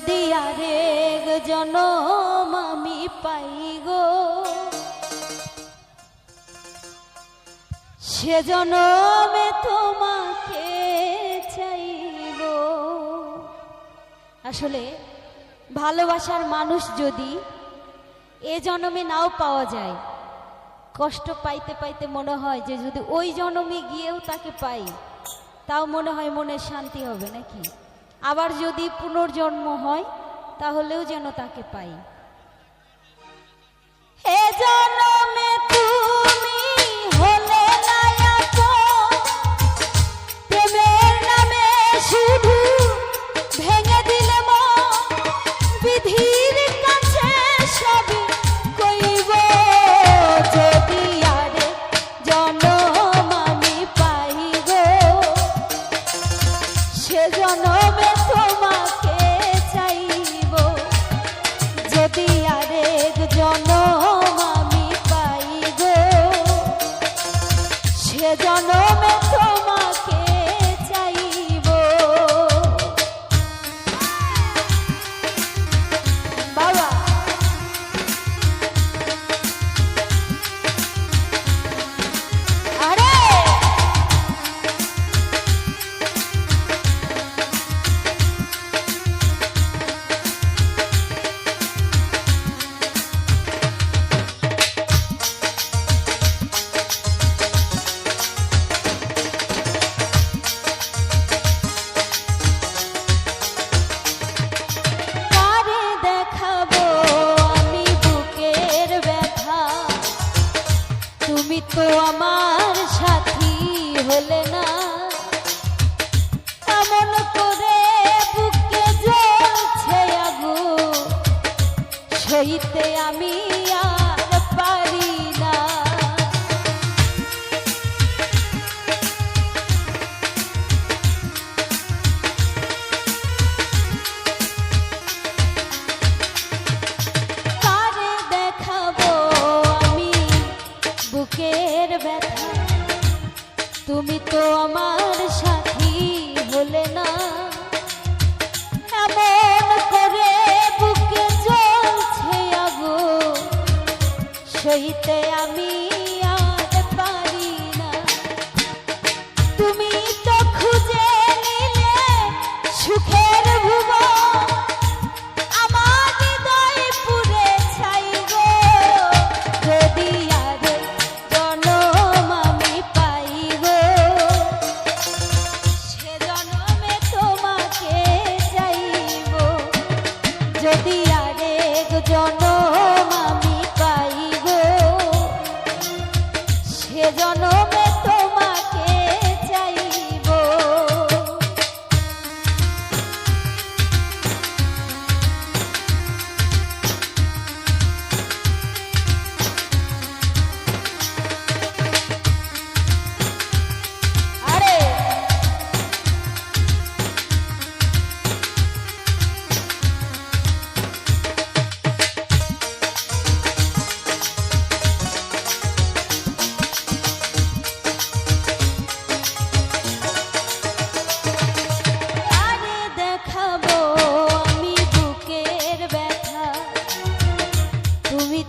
যদি আরেক জনম আমি পাই গো। সে জনমে তোমাকে চাই গো। আসলে ভালোবাসার মানুষ যদি এ জনমে নাও পাওয়া যায়, কষ্ট পাইতে পাইতে মনে হয় যে যদি ওই জনমে গিয়েও তাকে পাই, তাও মনে হয় মনে শান্তি হবে নাকি? আবার যদি পুনর্জন্ম হয় তাহলেও যেন তাকে পাই। তো আমার। que yo no me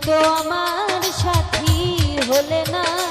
তোমার সাথী হলে না।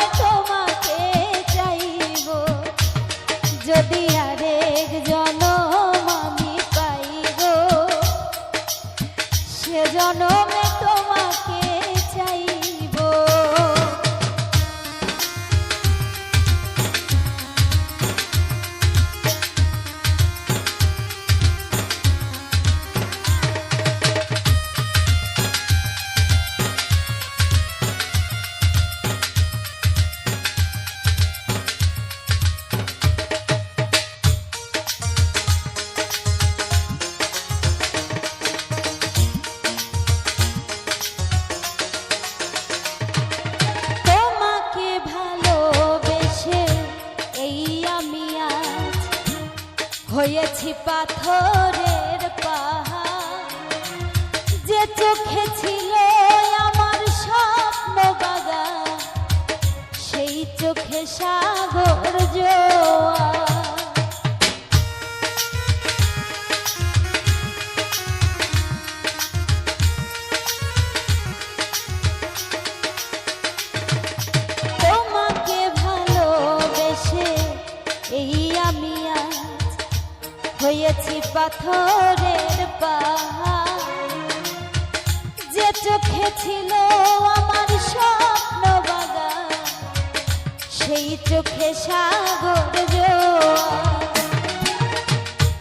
গেছি পাথরের পাহাড়। যে চোখে ছিল আমার স্বপ্ন বাগা সেই চোখে সাগর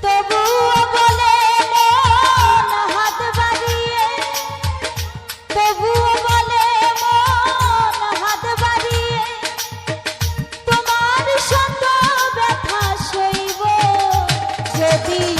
তবু दी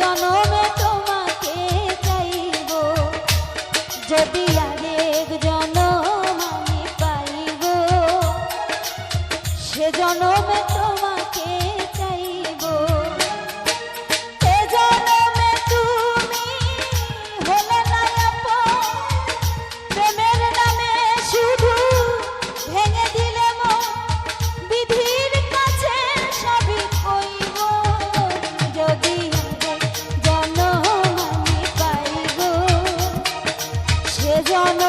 জনমে তোমাকে চাইব। যদি on the